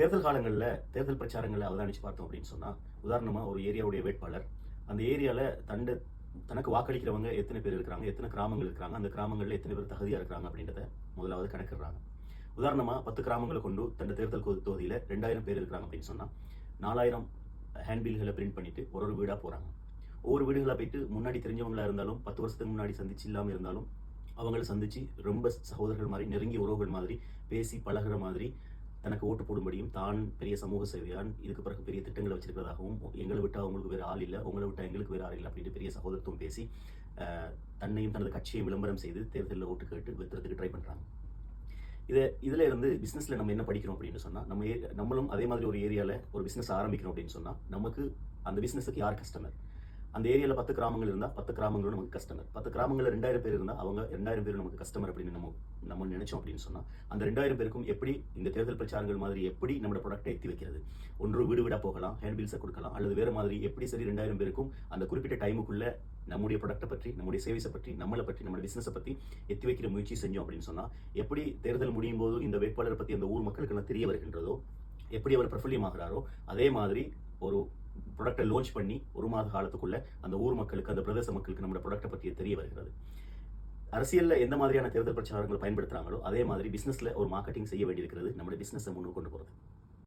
தேர்தல் காலங்களில் தேர்தல் பிரச்சாரங்களை அவதானிச்சு பார்த்தோம் அப்படின்னு சொன்னால் உதாரணமாக ஒரு ஏரியாவுடைய வேட்பாளர் அந்த ஏரியாவில் தண்டு தனக்கு வாக்களிக்கிறவங்க எத்தனை பேர் இருக்கிறாங்க எத்தனை கிராமங்கள் இருக்கிறாங்க அந்த கிராமங்களில் எத்தனை பேர் தகுதியாக இருக்கிறாங்க அப்படின்றத முதலாவது கணக்கிடுறாங்க. உதாரணமாக பத்து கிராமங்களை கொண்டு தண்டு தேர்தல் தொகுதியில் ரெண்டாயிரம் பேர் இருக்கிறாங்க அப்படின்னு சொன்னால் நாலாயிரம் ஹேண்ட்பில்களை பிரிண்ட் பண்ணிட்டு ஒரு ஒரு வீடாக போகிறாங்க ஒவ்வொரு வீடுகளாக போயிட்டு முன்னாடி தெரிஞ்சவங்களாக இருந்தாலும் பத்து வருஷத்துக்கு முன்னாடி சந்திச்சு இல்லாமல் இருந்தாலும் அவங்கள சந்திச்சு ரொம்ப சகோதரர்கள் மாதிரி நெருங்கிய உறவுகள் மாதிரி பேசி பழகுற மாதிரி தனக்கு ஓட்டு போடும்படியும் தான் பெரிய சமூக சேவையான். இதுக்கு பிறகு பெரிய திட்டங்களை வச்சிருக்கிறதாகவும் எங்களை விட்டால் அவங்களுக்கு வேறு ஆள் இல்லை உங்களை விட்டால் எங்களுக்கு வேறு ஆள் இல்லை அப்படின்ட்டு பெரிய சகோதரத்துவம் பேசி தன்னையும் தனது கட்சியை விளம்பரம் செய்து தேர்தலில் ஓட்டு கேட்டு வெத்துறதுக்கு ட்ரை பண்ணுறாங்க இதை இதில் இருந்து பிஸ்னஸில் நம்ம என்ன படிக்கிறோம் அப்படின்னு சொன்னால் நம்ம ஏ- நம்மளும் அதே மாதிரி ஒரு ஏரியாவில் ஒரு பிஸ்னஸ் ஆரம்பிக்கிறோம் அப்படின்னு சொன்னால் நமக்கு அந்த பிஸ்னஸுக்கு யார் கஸ்டமர் அந்த ஏரியாவில் பத்து கிராமங்கள் இருந்தால் பத்து கிராமங்களும் நமக்கு கஸ்டமர் பத்து கிராமங்களில் ரெண்டாயிரம் பேர் இருந்தால் அவங்க ரெண்டாயிரம் பேர் நமக்கு கஸ்டமர் அப்படின்னு நம்ம நம்ம நினைச்சோம் அப்படின்னு சொன்னால் அந்த ரெண்டாயிரம் பேருக்கும் எப்படி இந்த தேர்தல் பிரச்சாரங்கள் மாதிரி எப்படி நம்மளோட ப்ராடக்ட்டை எத்தி வைக்கிறது? ஒன்று வீடு வீடாக போகலாம் ஹேண்ட் பில்ஸை கொடுக்கலாம் அல்லது வேறு மாதிரி எப்படி சரி ரெண்டாயிரம் பேருக்கும் அந்த குறிப்பிட்ட டைமுக்குள்ள நம்முடைய ப்ராடக்ட்டை பற்றி நம்முடைய சேவைஸை பற்றி நம்மளை பற்றி நம்மளோட பிஸ்னஸை பற்றி எத்தி வைக்கிற முயற்சி செஞ்சோம் அப்படின்னு சொன்னால் எப்படி தேர்தல் முடியும் போது இந்த வேட்பாளரை பற்றி அந்த ஊர் மக்களுக்கெல்லாம் தெரிய வருகின்றதோ எப்படி அவர் பிரபல்யமாகிறாரோ அதே மாதிரி ஒரு ப்ராடக்ட்டை லான்ச் பண்ணி ஒரு மாத காலத்துக்குள்ள அந்த ஊர் மக்களுக்கு அந்த பிரதேச மக்களுக்கு நம்மளோட ப்ராடக்ட்டை பற்றி தெரிய வருகிறது. அரசியலில் எந்த மாதிரியான தேர்தல் பிரச்சாரங்களை பயன்படுத்துறாங்களோ அதே மாதிரி பிசினஸ்ல ஒரு மார்க்கெட்டிங் செய்ய வேண்டியிருக்கிறது நம்மளோட பிசினஸை முன்னுக்கு கொண்டு போகிறது